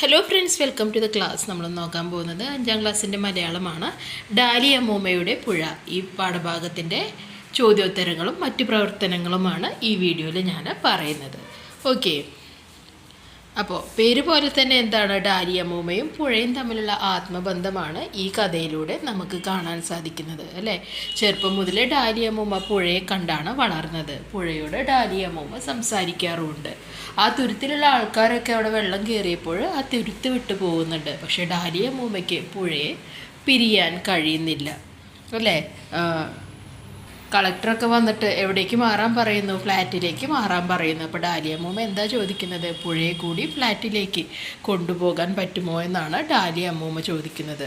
Hello friends welcome to the class നമ്മൾ നോക്കാൻ പോകുന്നത് അഞ്ചാം ക്ലാസ്സിന്റെ മലയാളമാണ്. ഡാലി അമ്മൂമ്മയുടെ പുഴ. ഈ പാഠഭാഗത്തിന്റെ ചോദ്യോത്തരങ്ങളും മറ്റു പ്രവർത്തനങ്ങളുമാണ് ഈ വീഡിയോയിൽ ഞാൻ പറയുന്നത്. ഓക്കെ അപ്പോൾ പേര് പോലെ തന്നെ എന്താണ് ഡാരിയമ്മൂമ്മയും പുഴയും തമ്മിലുള്ള ആത്മബന്ധമാണ് ഈ കഥയിലൂടെ നമുക്ക് കാണാൻ സാധിക്കുന്നത് അല്ലേ? ചെറുപ്പം മുതലേ ഡാരിയമ്മൂമ്മ പുഴയെ കണ്ടാണ് വളർന്നത്. പുഴയോട് ഡാരിയമ്മൂമ്മ സംസാരിക്കാറുമുണ്ട്. ആ തുരുത്തിലുള്ള ആൾക്കാരൊക്കെ അവിടെ വെള്ളം കയറിയപ്പോൾ ആ തുരുത്ത് വിട്ടു പോകുന്നുണ്ട്. പക്ഷേ ഡാരിയമ്മൂമ്മയ്ക്ക് പുഴയെ പിരിയാൻ കഴിയുന്നില്ല അല്ലേ? കളക്ടറൊക്കെ വന്നിട്ട് എവിടേക്ക് മാറാൻ പറയുന്നു? ഫ്ലാറ്റിലേക്ക് മാറാൻ പറയുന്നു. അപ്പോൾ ഡാലിയമ്മൂമ്മ എന്താ ചോദിക്കുന്നത്? പുഴയെ കൂടി ഫ്ലാറ്റിലേക്ക് കൊണ്ടുപോകാൻ പറ്റുമോ എന്നാണ് ഡാലി അമ്മൂമ്മ ചോദിക്കുന്നത്.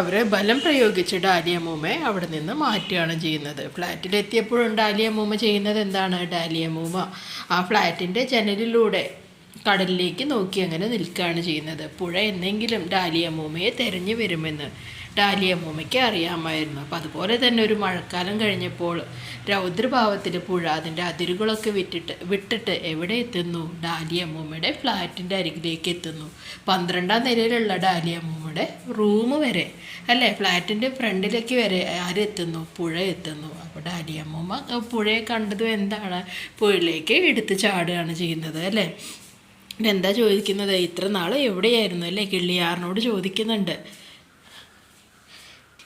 അവർ ബലം പ്രയോഗിച്ച് ഡാലി അമ്മൂമ്മയെ അവിടെ നിന്ന് മാറ്റുകയാണ് ചെയ്യുന്നത്. ഫ്ലാറ്റിലെത്തിയപ്പോഴും ഡാലി അമ്മൂമ്മ ചെയ്യുന്നത് എന്താണ്? ഡാലി അമ്മൂമ്മ ആ ഫ്ലാറ്റിന്റെ ജനലിലൂടെ കടലിലേക്ക് നോക്കി അങ്ങനെ നിൽക്കുകയാണ് ചെയ്യുന്നത്. പുഴ എന്നെങ്കിലും ഡാലി അമ്മൂമ്മയെ തെരഞ്ഞു വരുമെന്ന് ഡാലി അമ്മൂമ്മയ്ക്ക് അറിയാമായിരുന്നു. അപ്പം അതുപോലെ തന്നെ ഒരു മഴക്കാലം കഴിഞ്ഞപ്പോൾ രൗദ്രഭാവത്തിൽ പുഴ അതിന്റെ അതിരുകളൊക്കെ വിട്ടിട്ട് വിട്ടിട്ട് എവിടെ എത്തുന്നു? ഡാലിയ അമ്മൂമ്മയുടെ ഫ്ലാറ്റിന്റെ അരികിലേക്ക് എത്തുന്നു. പന്ത്രണ്ടാം നിലയിലുള്ള ഡാലിയ അമ്മൂമ്മയുടെ റൂം വരെ അല്ലേ? ഫ്ലാറ്റിന്റെ ഫ്രണ്ടിലേക്ക് വരെ ആരെത്തുന്നു പുഴ എത്തുന്നു. അപ്പോൾ ഡാലിയ അമ്മൂമ്മ പുഴയെ കണ്ടതും എന്താണ്? പുഴയിലേക്ക് എടുത്ത് ചാടുകയാണ് ചെയ്യുന്നത് അല്ലേ? എന്താ ചോദിക്കുന്നത്? ഇത്ര നാൾ എവിടെയായിരുന്നു അല്ലേ? കിള്ളിയാറിനോട് ചോദിക്കുന്നുണ്ട്.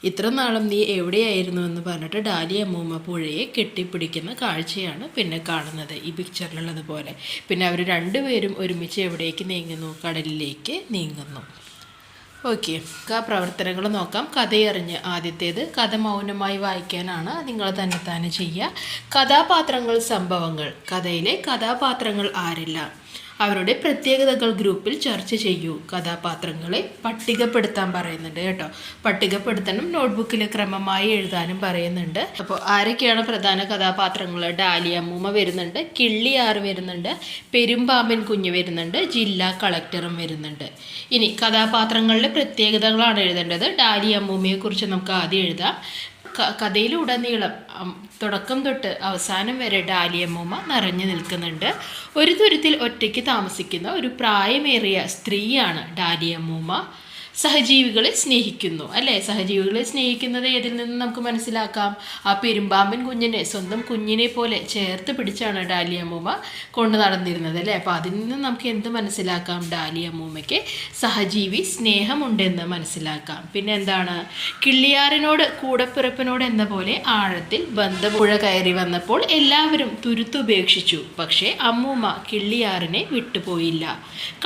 ഇത്ര നാളും നീ എവിടെയായിരുന്നു എന്ന് പറഞ്ഞിട്ട് ഡാലി അമ്മൂമ്മ പുഴയെ കെട്ടിപ്പിടിക്കുന്ന കാഴ്ചയാണ് പിന്നെ കാണുന്നത് ഈ പിക്ചറിലുള്ളത് പോലെ. പിന്നെ അവർ രണ്ടുപേരും ഒരുമിച്ച് എവിടേക്ക് നീങ്ങുന്നു? കടലിലേക്ക് നീങ്ങുന്നു. ഓക്കെ ആ പ്രവർത്തനങ്ങൾ നോക്കാം. കഥയറിഞ്ഞ് ആദ്യത്തേത് കഥ മൗനമായി വായിക്കാനാണ്. നിങ്ങൾ തന്നെ തന്നെ ചെയ്യുക. കഥാപാത്രങ്ങൾ സംഭവങ്ങൾ. കഥയിലെ കഥാപാത്രങ്ങൾ ആരെല്ലാം. അവരുടെ പ്രത്യേകതകൾ ഗ്രൂപ്പിൽ ചർച്ച ചെയ്യൂ. കഥാപാത്രങ്ങളെ പട്ടികപ്പെടുത്താൻ പറയുന്നുണ്ട് കേട്ടോ. പട്ടികപ്പെടുത്തണം നോട്ട്ബുക്കിൽ ക്രമമായി എഴുതാനും പറയുന്നുണ്ട്. അപ്പോൾ ആരൊക്കെയാണ് പ്രധാന കഥാപാത്രങ്ങൾ ഡാലി അമ്മൂമ്മ വരുന്നുണ്ട് കിള്ളിയാറ് വരുന്നുണ്ട് പെരുമ്പാമ്പൻ കുഞ്ഞ് വരുന്നുണ്ട് ജില്ലാ കളക്ടറും വരുന്നുണ്ട്. ഇനി കഥാപാത്രങ്ങളുടെ പ്രത്യേകതകളാണ് എഴുതേണ്ടത്. ഡാലി അമ്മൂമ്മയെക്കുറിച്ച് നമുക്ക് ആദ്യം എഴുതാം. കഥയിലുടനീളം തുടക്കം തൊട്ട് അവസാനം വരെ ഡാലിയമ്മൂമ്മ നിറഞ്ഞു നിൽക്കുന്നുണ്ട്. ഒരു തുരുത്തിൽ ഒറ്റയ്ക്ക് താമസിക്കുന്ന ഒരു പ്രായമേറിയ സ്ത്രീയാണ് ഡാലിയമ്മൂമ്മ സഹജീവികളെ സ്നേഹിക്കുന്നു അല്ലേ? സഹജീവികളെ സ്നേഹിക്കുന്നത് ഏതിൽ നിന്ന് നമുക്ക് മനസ്സിലാക്കാം? ആ പെരുമ്പാമ്പൻ കുഞ്ഞിനെ സ്വന്തം കുഞ്ഞിനെ പോലെ ചേർത്ത് പിടിച്ചാണ് ഡാലിയമ്മൂമ്മ കൊണ്ടു നടന്നിരുന്നത് അല്ലേ? അപ്പോൾ അതിൽ നിന്ന് നമുക്ക് എന്ത് മനസ്സിലാക്കാം? ഡാലിയമ്മൂമ്മയ്ക്ക് സഹജീവി സ്നേഹമുണ്ടെന്ന് മനസ്സിലാക്കാം. പിന്നെ എന്താണ്? കിള്ളിയാറിനോട് കൂടപ്പിറപ്പിനോട് എന്ന പോലെ ആഴത്തിൽ ബന്ധപുഴ കയറി വന്നപ്പോൾ എല്ലാവരും തുരുത്തുപേക്ഷിച്ചു പക്ഷേ അമ്മൂമ്മ കിള്ളിയാറിനെ വിട്ടുപോയില്ല.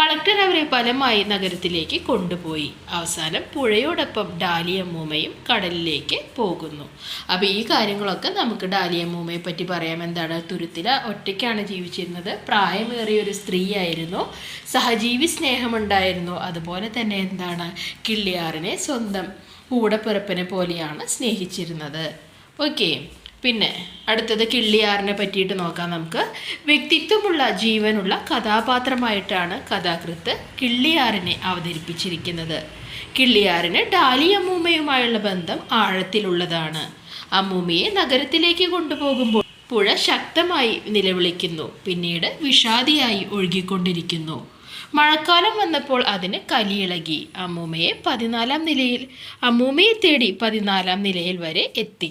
കളക്ടർ അവരെ ഫലമായി നഗരത്തിലേക്ക് കൊണ്ടുപോയി. അവസാനം പുഴയോടൊപ്പം ഡാലിയമ്മൂമ്മയും കടലിലേക്ക് പോകുന്നു. അപ്പോൾ ഈ കാര്യങ്ങളൊക്കെ നമുക്ക് ഡാലിയമ്മൂമ്മയെ പറ്റി പറയാം. എന്താണ്? തുരുത്തില ഒറ്റയ്ക്കാണ് ജീവിച്ചിരുന്നത്. പ്രായമേറിയ ഒരു സ്ത്രീയായിരുന്നു. സഹജീവി സ്നേഹമുണ്ടായിരുന്നു. അതുപോലെ തന്നെ എന്താണ്? കിള്ളിയാറിനെ സ്വന്തം കൂടപ്പിറപ്പിനെ പോലെയാണ് സ്നേഹിച്ചിരുന്നത്. ഓക്കെ പിന്നെ അടുത്തത് കിള്ളിയാറിനെ പറ്റിയിട്ട് നോക്കാം നമുക്ക്. വ്യക്തിത്വമുള്ള ജീവനുള്ള കഥാപാത്രമായിട്ടാണ് കഥാകൃത്ത് കിള്ളിയാറിനെ അവതരിപ്പിച്ചിരിക്കുന്നത്. കിള്ളിയാറിന് ഡാലി അമ്മൂമ്മയുമായുള്ള ബന്ധം ആഴത്തിലുള്ളതാണ്. അമ്മൂമ്മയെ നഗരത്തിലേക്ക് കൊണ്ടുപോകുമ്പോൾ പുഴ ശക്തമായി നിലവിളിക്കുന്നു. പിന്നീട് വിഷാദിയായി ഒഴുകിക്കൊണ്ടിരിക്കുന്നു. മഴക്കാലം വന്നപ്പോൾ അതിന് കലിയിളകി. അമ്മൂമ്മയെ പതിനാലാം നിലയിൽ അമ്മൂമ്മയെ തേടി പതിനാലാം നിലയിൽ വരെ എത്തി.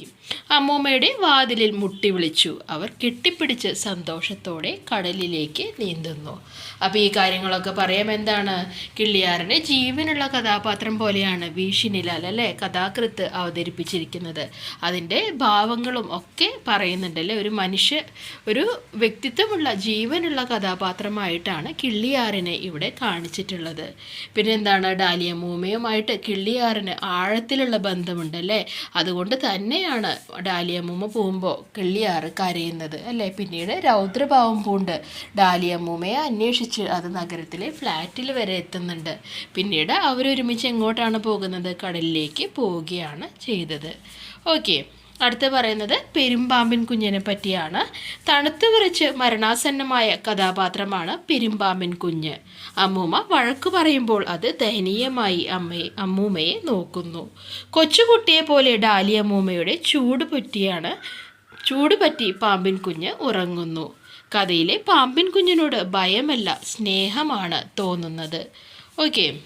അമ്മൂമ്മയുടെ വാതിലിൽ മുട്ടി വിളിച്ചു. അവർ കെട്ടിപ്പിടിച്ച് സന്തോഷത്തോടെ കടലിലേക്ക് നീന്തുന്നു. അപ്പോൾ ഈ കാര്യങ്ങളൊക്കെ പറയാം എന്താണ്? കിള്ളിയാറിന്റെ ജീവനുള്ള കഥാപാത്രം പോലെയാണ് വീഷിനിലാൽ അല്ലേ? കഥാകൃത്ത് അവതരിപ്പിച്ചിരിക്കുന്നത്. അതിന്റെ ഭാവങ്ങളും ഒക്കെ പറയുന്നുണ്ടല്ലേ ഒരു മനുഷ്യ ഒരു വ്യക്തിത്വമുള്ള ജീവനുള്ള കഥാപാത്രമായിട്ടാണ് കിള്ളിയാറിനെ ഇവിടെ കാണിച്ചിട്ടുള്ളത്. പിന്നെന്താണ്? ഡാലിയ മൂമ്മയുമായിട്ട് കിള്ളിയാറിന് ആഴത്തിലുള്ള ബന്ധമുണ്ടല്ലേ അതുകൊണ്ട് തന്നെയാണ് ഡാലിയമ്മൂമ്മ പോകുമ്പോൾ കിള്ളിയാറ് കരയുന്നത് അല്ലേ? പിന്നീട് രൗദ്രഭാവം പൂണ്ട് ഡാലിയമ്മൂമ്മയെ അന്വേഷിച്ച് അത് നഗരത്തിലെ ഫ്ലാറ്റിൽ വരെ എത്തുന്നുണ്ട്. പിന്നീട് അവരൊരുമിച്ച് എങ്ങോട്ടാണ് പോകുന്നത്? കടലിലേക്ക് പോവുകയാണ് ചെയ്തത്. ഓക്കെ. അടുത്ത പറയുന്നത് പെരുമ്പാമ്പിൻ കുഞ്ഞിനെ പറ്റിയാണ്. തണുത്തു വിറച്ച് മരണാസന്നമായ കഥാപാത്രമാണ് പെരുമ്പാമ്പിൻ കുഞ്ഞ്. അമ്മൂമ്മ വഴക്ക് പറയുമ്പോൾ അത് ദയനീയമായി അമ്മയെ അമ്മൂമ്മയെ നോക്കുന്നു. കൊച്ചുകുട്ടിയെ പോലെ ഡാലി അമ്മൂമ്മയുടെ ചൂട് പറ്റിയാണ് ചൂട് പറ്റി പാമ്പിൻ കുഞ്ഞ് ഉറങ്ങുന്നു. കഥയിലെ പാമ്പിൻ കുഞ്ഞിനോട് ഭയമല്ല സ്നേഹമാണ് തോന്നുന്നത്. ഓക്കെ.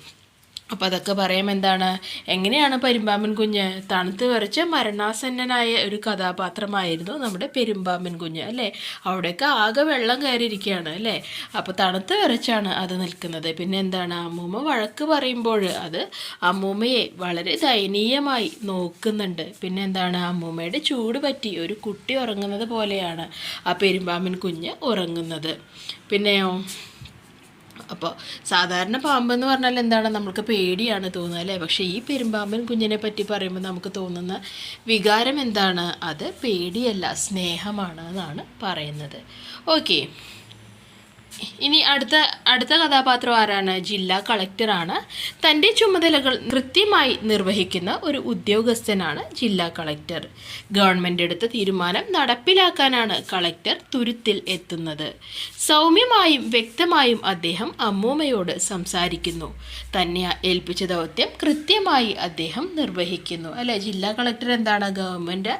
അപ്പോൾ അതൊക്കെ പറയാം എന്താണ്? എങ്ങനെയാണ് പെരുമ്പാമ്പൻ കുഞ്ഞ്? തണുത്ത് വരച്ച മരണാസന്നനായ ഒരു കഥാപാത്രമായിരുന്നു നമ്മുടെ പെരുമ്പാമ്പൻ കുഞ്ഞ് അല്ലേ? അവിടെയൊക്കെ ആകെ വെള്ളം കയറിയിരിക്കുകയാണ് അല്ലേ? അപ്പോൾ തണുത്ത് വരച്ചാണ് അത് നിൽക്കുന്നത്. പിന്നെ എന്താണ്? അമ്മൂമ്മ വഴക്ക് പറയുമ്പോൾ അത് അമ്മൂമ്മയെ വളരെ ദയനീയമായി നോക്കുന്നുണ്ട്. പിന്നെ എന്താണ്? അമ്മൂമ്മയുടെ ചൂട് പറ്റി ഒരു കുട്ടി ഉറങ്ങുന്നത് പോലെയാണ് ആ പെരുമ്പാമ്പൻ കുഞ്ഞ് ഉറങ്ങുന്നത്. പിന്നെയോ? അപ്പോൾ സാധാരണ പാമ്പെന്ന് പറഞ്ഞാൽ എന്താണ്? നമുക്ക് പേടിയാണ് തോന്നുക അല്ലേ? പക്ഷേ ഈ പെരുമ്പാമ്പൻ കുഞ്ഞിനെ പറ്റി പറയുമ്പോൾ നമുക്ക് തോന്നുന്ന വികാരം എന്താണ്? അത് പേടിയല്ല സ്നേഹമാണ് എന്നാണ് പറയുന്നത്. ഓക്കെ. ഇനി അടുത്ത അടുത്ത കഥാപാത്രം ആരാണ്? ജില്ലാ കളക്ടറാണ്. തന്റെ ചുമതലകൾ കൃത്യമായി നിർവഹിക്കുന്ന ഒരു ഉദ്യോഗസ്ഥനാണ് ജില്ലാ കളക്ടർ. ഗവൺമെന്റ് എടുത്ത തീരുമാനം നടപ്പിലാക്കാനാണ് കളക്ടർ തുരുത്തിൽ എത്തുന്നത്. സൗമ്യമായും വ്യക്തമായും അദ്ദേഹം അമ്മൂമ്മയോട് സംസാരിക്കുന്നു. തന്നെ ഏൽപ്പിച്ച ദൗത്യം കൃത്യമായി അദ്ദേഹം നിർവഹിക്കുന്നു. അല്ലെ? ജില്ലാ കളക്ടർ എന്താണ്? ഗവൺമെന്റ്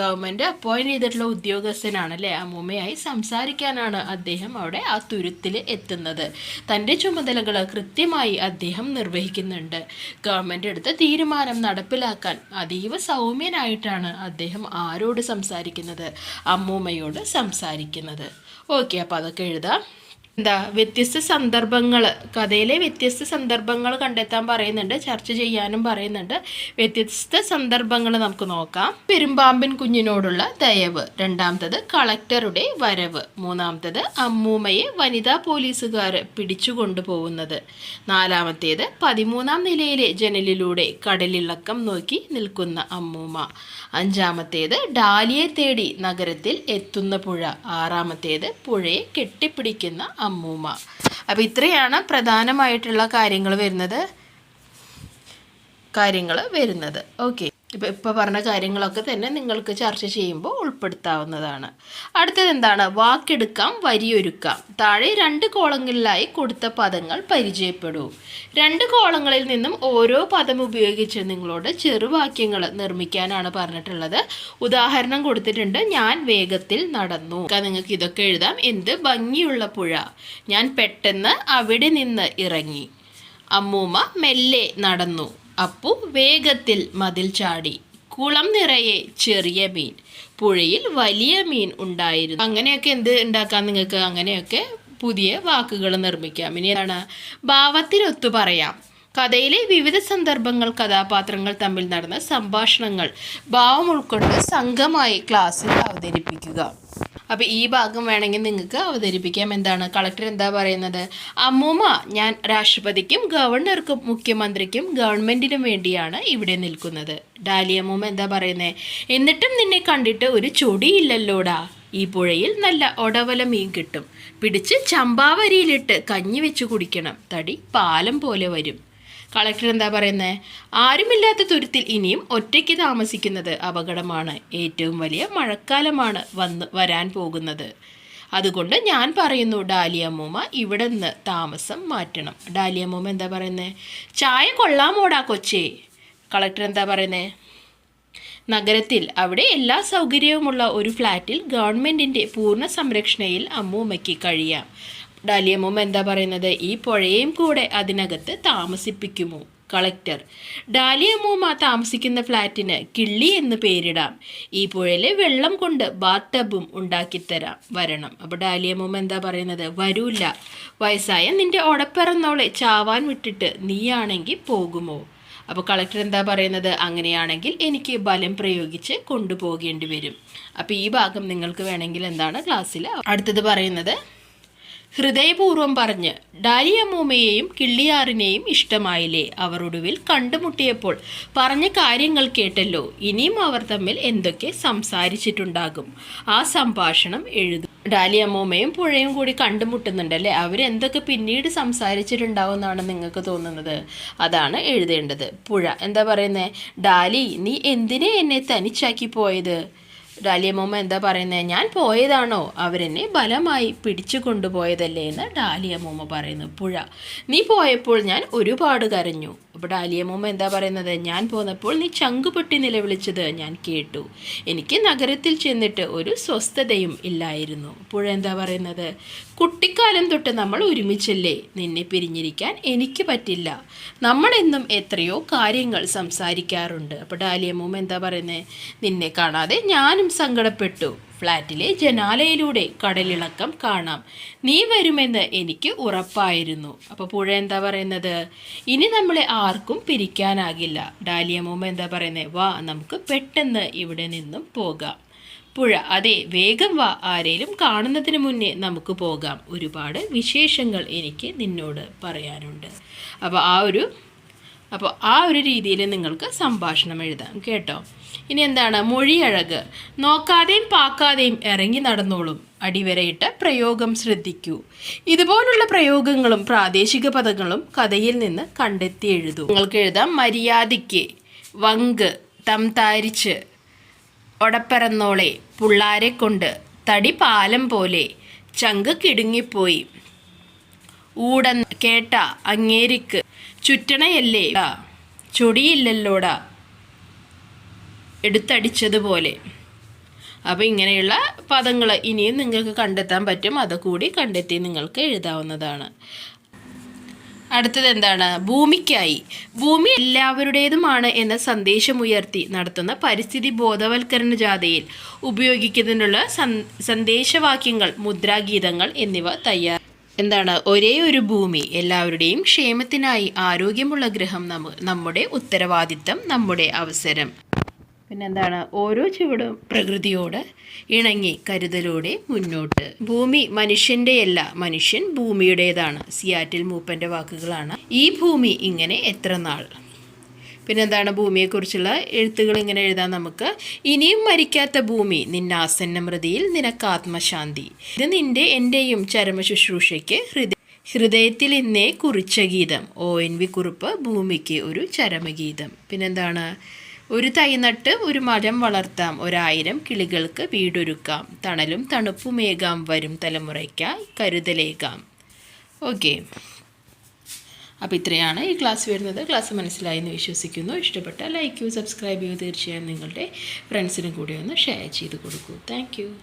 ഗവൺമെന്റ് അപ്പോയിന്റ് ചെയ്തിട്ടുള്ള ഉദ്യോഗസ്ഥനാണ് അല്ലേ? അമ്മൂമ്മയായി സംസാരിക്കാനാണ് അദ്ദേഹം അവിടെ ആ തുരുത്തിൽ എത്തുന്നത്. തന്റെ ചുമതലകൾ കൃത്യമായി അദ്ദേഹം നിർവഹിക്കുന്നുണ്ട്. ഗവൺമെന്റ് എടുത്ത തീരുമാനം നടപ്പിലാക്കാൻ അതീവ സൗമ്യനായിട്ടാണ് അദ്ദേഹം ആരോട് സംസാരിക്കുന്നത് അമ്മൂമ്മയോട് സംസാരിക്കുന്നത്. ഓക്കെ അപ്പോൾ അതൊക്കെ എഴുതാം. എന്താ വ്യത്യസ്ത സന്ദർഭങ്ങൾ കഥയിലെ വ്യത്യസ്ത സന്ദർഭങ്ങൾ കണ്ടെത്താൻ പറയുന്നുണ്ട് ചർച്ച ചെയ്യാനും പറയുന്നുണ്ട്. വ്യത്യസ്ത സന്ദർഭങ്ങൾ നമുക്ക് നോക്കാം. പെരുമ്പാമ്പൻ കുഞ്ഞിനോടുള്ള ദയവ്. രണ്ടാമത്തത് കളക്ടറുടെ വരവ്. മൂന്നാമത്തത് അമ്മൂമ്മയെ വനിതാ പോലീസുകാർ പിടിച്ചു കൊണ്ടുപോകുന്നത്. നാലാമത്തേത് പതിമൂന്നാം നിലയിലെ ജനലിലൂടെ കടലിളക്കം നോക്കി നിൽക്കുന്ന അമ്മൂമ്മ. അഞ്ചാമത്തേത് ഡാലിയെ തേടി നഗരത്തിൽ എത്തുന്ന പുഴ. ആറാമത്തേത് പുഴയെ കെട്ടിപ്പിടിക്കുന്ന അമ്മൂമ്മ. അപ്പോൾ ഇത്രയാണ് പ്രധാനമായിട്ടുള്ള കാര്യങ്ങൾ വരുന്നത്. കാര്യങ്ങൾ വരുന്നത്. ഓക്കെ. ഇപ്പോൾ ഇപ്പോൾ പറഞ്ഞ കാര്യങ്ങളൊക്കെ തന്നെ നിങ്ങൾക്ക് ചർച്ച ചെയ്യുമ്പോൾ ഉൾപ്പെടുത്താവുന്നതാണ്. അടുത്തത് എന്താണ്? വാക്കെടുക്കാം വരിയൊരുക്കാം. താഴെ രണ്ട് കോളങ്ങളിലായി കൊടുത്ത പദങ്ങൾ പരിചയപ്പെടൂ. രണ്ട് കോളങ്ങളിൽ നിന്നും ഓരോ പദം ഉപയോഗിച്ച് നിങ്ങളോട് ചെറുവാക്യങ്ങൾ നിർമ്മിക്കാനാണ് പറഞ്ഞിട്ടുള്ളത്. ഉദാഹരണം കൊടുത്തിട്ടുണ്ട് ഞാൻ വേഗത്തിൽ നടന്നു. നിങ്ങൾക്ക് ഇതൊക്കെ എഴുതാം. എന്ത് ഭംഗിയുള്ള പുഴ. ഞാൻ പെട്ടെന്ന് അവിടെ നിന്ന് ഇറങ്ങി. അമ്മൂമ്മ മെല്ലെ നടന്നു. അപ്പു വേഗത്തിൽ മതിൽ ചാടി. കുളം നിറയെ ചെറിയ മീൻ. പുഴയിൽ വലിയ മീൻ ഉണ്ടായിരുന്നു. അങ്ങനെയൊക്കെ എന്ത് ഉണ്ടാക്കാം നിങ്ങൾക്ക്? അങ്ങനെയൊക്കെ പുതിയ വാക്കുകൾ നിർമ്മിക്കാം. ഇനി എന്താണ്? ഭാവത്തിനൊത്തു പറയാം. കഥയിലെ വിവിധ സന്ദർഭങ്ങൾ കഥാപാത്രങ്ങൾ തമ്മിൽ നടന്ന സംഭാഷണങ്ങൾ ഭാവം ഉൾക്കൊണ്ട് സംഘമായി ക്ലാസ്സിൽ അവതരിപ്പിക്കുക. അപ്പോൾ ഈ ഭാഗം വേണമെങ്കിൽ നിങ്ങൾക്ക് അവതരിപ്പിക്കാം. എന്താണ്? കളക്ടർ എന്താ പറയുന്നത്? അമ്മൂമ്മ ഞാൻ രാഷ്ട്രപതിക്കും ഗവർണർക്കും മുഖ്യമന്ത്രിക്കും ഗവൺമെന്റിനും വേണ്ടിയാണ് ഇവിടെ നിൽക്കുന്നത്. ഡാലി അമ്മൂമ്മ എന്താ പറയുന്നത് എന്നിട്ടും നിന്നെ കണ്ടിട്ട് ഒരു ചൊടിയില്ലല്ലോടാ. ഈ പുഴയിൽ നല്ല ഒടവല മീൻ കിട്ടും. പിടിച്ച് ചമ്പാവരിയിലിട്ട് കഞ്ഞി വെച്ച് കുടിക്കണം. തടി പാലം പോലെ വരും. കളക്ടർ എന്താ പറയുന്നത് ആരുമില്ലാത്ത തുരുത്തിൽ ഇനിയും ഒറ്റയ്ക്ക് താമസിക്കുന്നത് അപകടമാണ്. ഏറ്റവും വലിയ മഴക്കാലമാണ് വന്ന് വരാൻ പോകുന്നത്. അതുകൊണ്ട് ഞാൻ പറയുന്നു ഡാലിയമ്മൂമ്മ ഇവിടെ നിന്ന് താമസം മാറ്റണം. ഡാലിയമ്മൂമ്മ എന്താ പറയുന്നത് ചായ കൊള്ളാമോടാ കൊച്ചേ? കളക്ടർ എന്താ പറയുന്നത് നഗരത്തിൽ അവിടെ എല്ലാ സൗകര്യവുമുള്ള ഒരു ഫ്ലാറ്റിൽ ഗവൺമെന്റിന്റെ പൂർണ സംരക്ഷണയിൽ അമ്മൂമ്മയ്ക്ക് കഴിയാം. ഡാലിയമ്മൂമ്മ എന്താ പറയുന്നത്? ഈ പുഴയും കൂടെ അതിനകത്ത് താമസിപ്പിക്കുമോ? കളക്ടർ ഡാലിയമ്മ താമസിക്കുന്ന ഫ്ലാറ്റിന് കിള്ളി എന്ന് പേരിടാം. ഈ പുഴയിലെ വെള്ളം കൊണ്ട് ബാത്ത് ടബും ഉണ്ടാക്കിത്തരാം. വരണം. അപ്പോൾ ഡാലിയമ്മ എന്താ പറയുന്നത്? വരൂല്ല വയസ്സായ നിന്റെ ഒടപ്പിറന്നോളെ ചാവാൻ വിട്ടിട്ട് നീയാണെങ്കിൽ പോകുമോ? അപ്പോൾ കളക്ടർ എന്താ പറയുന്നത്? അങ്ങനെയാണെങ്കിൽ എനിക്ക് ബലം പ്രയോഗിച്ച് കൊണ്ടുപോകേണ്ടി വരും. അപ്പോൾ ഈ ഭാഗം നിങ്ങൾക്ക് വേണമെങ്കിൽ എന്താണ്? ക്ലാസ്സിൽ അടുത്തത് പറയുന്നത് ഹൃദയപൂർവം പറഞ്ഞ് ഡാലിയമ്മൂമ്മയെയും കിള്ളിയാറിനെയും ഇഷ്ടമായില്ലേ? അവർ ഒടുവിൽ കണ്ടുമുട്ടിയപ്പോൾ പറഞ്ഞ കാര്യങ്ങൾ കേട്ടല്ലോ. ഇനിയും അവർ തമ്മിൽ എന്തൊക്കെ സംസാരിച്ചിട്ടുണ്ടാകും? ആ സംഭാഷണം എഴുതും. ഡാലിയമ്മൂമ്മയും പുഴയും കൂടി കണ്ടുമുട്ടുന്നുണ്ടല്ലേ അവരെന്തൊക്കെ പിന്നീട് സംസാരിച്ചിട്ടുണ്ടാവും എന്നാണ് നിങ്ങൾക്ക് തോന്നുന്നത്? അതാണ് എഴുതേണ്ടത്. പുഴ എന്താ പറയുന്നത് ഡാലി നീ എന്തിനെ എന്നെ തനിച്ചാക്കി പോയത്? ഡാലിയമ്മ എന്താ പറയുന്നത് ഞാൻ പോയതാണോ? അവരെന്നെ ബലമായി പിടിച്ചു കൊണ്ടുപോയതല്ലേ എന്ന് ഡാലിയമ്മ പറയുന്നു. പുഴ. നീ പോയപ്പോൾ ഞാൻ ഒരുപാട് കരഞ്ഞു. അപ്പോൾ ഡാലിയമ്മ എന്താ പറയുന്നത്? ഞാൻ പോന്നപ്പോൾ നീ ചങ്കുപൊട്ടി നിലവിളിച്ചത് ഞാൻ കേട്ടു. എനിക്ക് നഗരത്തിൽ ചെന്നിട്ട് ഒരു സ്വസ്ഥതയും ഇല്ലായിരുന്നു. അപ്പോഴെന്താ പറയുന്നത്? കുട്ടിക്കാലം തൊട്ട് നമ്മൾ ഒരുമിച്ചല്ലേ? നിന്നെ പിരിഞ്ഞിരിക്കാൻ എനിക്ക് പറ്റില്ല. നമ്മളെന്നും എത്രയോ കാര്യങ്ങൾ സംസാരിക്കാറുണ്ട്. അപ്പോൾ ഡാലിയമ്മ എന്താ പറയുന്നത് നിന്നെ കാണാതെ ഞാനും സങ്കടപ്പെട്ടു. ഫ്ലാറ്റിലെ ജനാലയിലൂടെ കടലിളക്കം കാണാം. നീ വരുമെന്ന് എനിക്ക് ഉറപ്പായിരുന്നു. അപ്പോൾ പുഴ എന്താ പറയുന്നത്? ഇനി നമ്മളെ ആർക്കും പിരിക്കാനാകില്ല. ഡാലിയമ്മ എന്താ പറയുന്നത് വാ നമുക്ക് പെട്ടെന്ന് ഇവിടെ നിന്നും പോകാം. പുഴ അതെ വേഗം വാ. ആരേലും കാണുന്നതിന് മുന്നേ നമുക്ക് പോകാം. ഒരുപാട് വിശേഷങ്ങൾ എനിക്ക് നിന്നോട് പറയാനുണ്ട്. അപ്പോൾ ആ ഒരു അപ്പോൾ ആ ഒരു രീതിയിൽ നിങ്ങൾക്ക് സംഭാഷണം എഴുതാം. കേട്ടോ? ഇനി എന്താണ്? മൊഴിയഴക്. നോക്കാതെയും പാക്കാതെയും ഇറങ്ങി നടന്നോളും. അടിവരയിട്ട പ്രയോഗം ശ്രദ്ധിക്കൂ. ഇതുപോലുള്ള പ്രയോഗങ്ങളും പ്രാദേശിക പദങ്ങളും കഥയിൽ നിന്ന് കണ്ടെത്തി എഴുതൂ. നിങ്ങൾക്ക് എഴുതാം. മര്യാദയ്ക്ക്. വങ്ക്. തംതാരിച്ച് ഒടപ്പിറന്നോളെ പുള്ളാരെ കൊണ്ട്. തടി പാലം പോലെ. ചങ്ക് കിടുങ്ങിപ്പോയി. ഊടൻ. കേട്ട. അങ്ങേരിക്ക്. ചുറ്റണയല്ലേ? ചൊടിയില്ലല്ലോടാ. എടുത്തടിച്ചതുപോലെ. അപ്പോൾ ഇങ്ങനെയുള്ള പദങ്ങൾ ഇനിയും നിങ്ങൾക്ക് കണ്ടെത്താൻ പറ്റും. അതുകൂടി കണ്ടെത്തി നിങ്ങൾക്ക് എഴുതാവുന്നതാണ്. അടുത്തത് എന്താണ്? ഭൂമിക്കായി. ഭൂമി എല്ലാവരുടേതുമാണ് എന്ന സന്ദേശമുയർത്തി നടത്തുന്ന പരിസ്ഥിതി ബോധവൽക്കരണ ജാഥയിൽ ഉപയോഗിക്കുന്നതിനുള്ള സന്ദേശവാക്യങ്ങൾ മുദ്രാഗീതങ്ങൾ എന്നിവ തയ്യാർ എന്താണ്? ഒരേ ഒരു ഭൂമി എല്ലാവരുടെയും ക്ഷേമത്തിനായി ആരോഗ്യമുള്ള ഗ്രഹം നമ്മ നമ്മുടെ ഉത്തരവാദിത്തം നമ്മുടെ അവസരം. പിന്നെന്താണ്? ഓരോ ചുവടും പ്രകൃതിയോട് ഇണങ്ങി കരുതലോടെ മുന്നോട്ട്. ഭൂമി മനുഷ്യന്റെയല്ല മനുഷ്യൻ ഭൂമിയുടേതാണ്. സിയാറ്റിൽ മൂപ്പന്റെ വാക്കുകളാണ്. ഈ ഭൂമി ഇങ്ങനെ എത്ര നാൾ? പിന്നെന്താണ് ഭൂമിയെക്കുറിച്ചുള്ള എഴുത്തുകൾ ഇങ്ങനെ എഴുതാൻ നമുക്ക്. ഇനിയും മരിക്കാത്ത ഭൂമി നിന്നാസന്ന മൃതിയിൽ നിനക്ക് ആത്മശാന്തി. ഇത് നിന്റെ എന്റെയും ചരമ ശുശ്രൂഷയ്ക്ക് ഹൃദയ ഹൃദയത്തിൽ ഇന്നേ കുറിച്ച ഗീതം. ഒ എൻ വി കുറിപ്പ് ഭൂമിക്ക് ഒരു ചരമഗീതം. പിന്നെന്താണ്? ഒരു തൈ നട്ട് ഒരു മരം വളർത്താം. ഒരായിരം കിളികൾക്ക് വീടൊരുക്കാം. തണലും തണുപ്പുമേകാം വരും തലമുറയ്ക്കായി കരുതലേകാം. ഓക്കെ. അപ്പോൾ ഇത്രയാണ് ഈ ക്ലാസ് വരുന്നത്. ക്ലാസ് മനസ്സിലായി എന്ന് വിശ്വസിക്കുന്നു. ഇഷ്ടപ്പെട്ട ലൈക്ക് ചെയ്യൂ സബ്സ്ക്രൈബ് ചെയ്യൂ. തീർച്ചയായും നിങ്ങളുടെ ഫ്രണ്ട്സിനും കൂടി ഒന്ന് ഷെയർ ചെയ്ത് കൊടുക്കൂ. താങ്ക്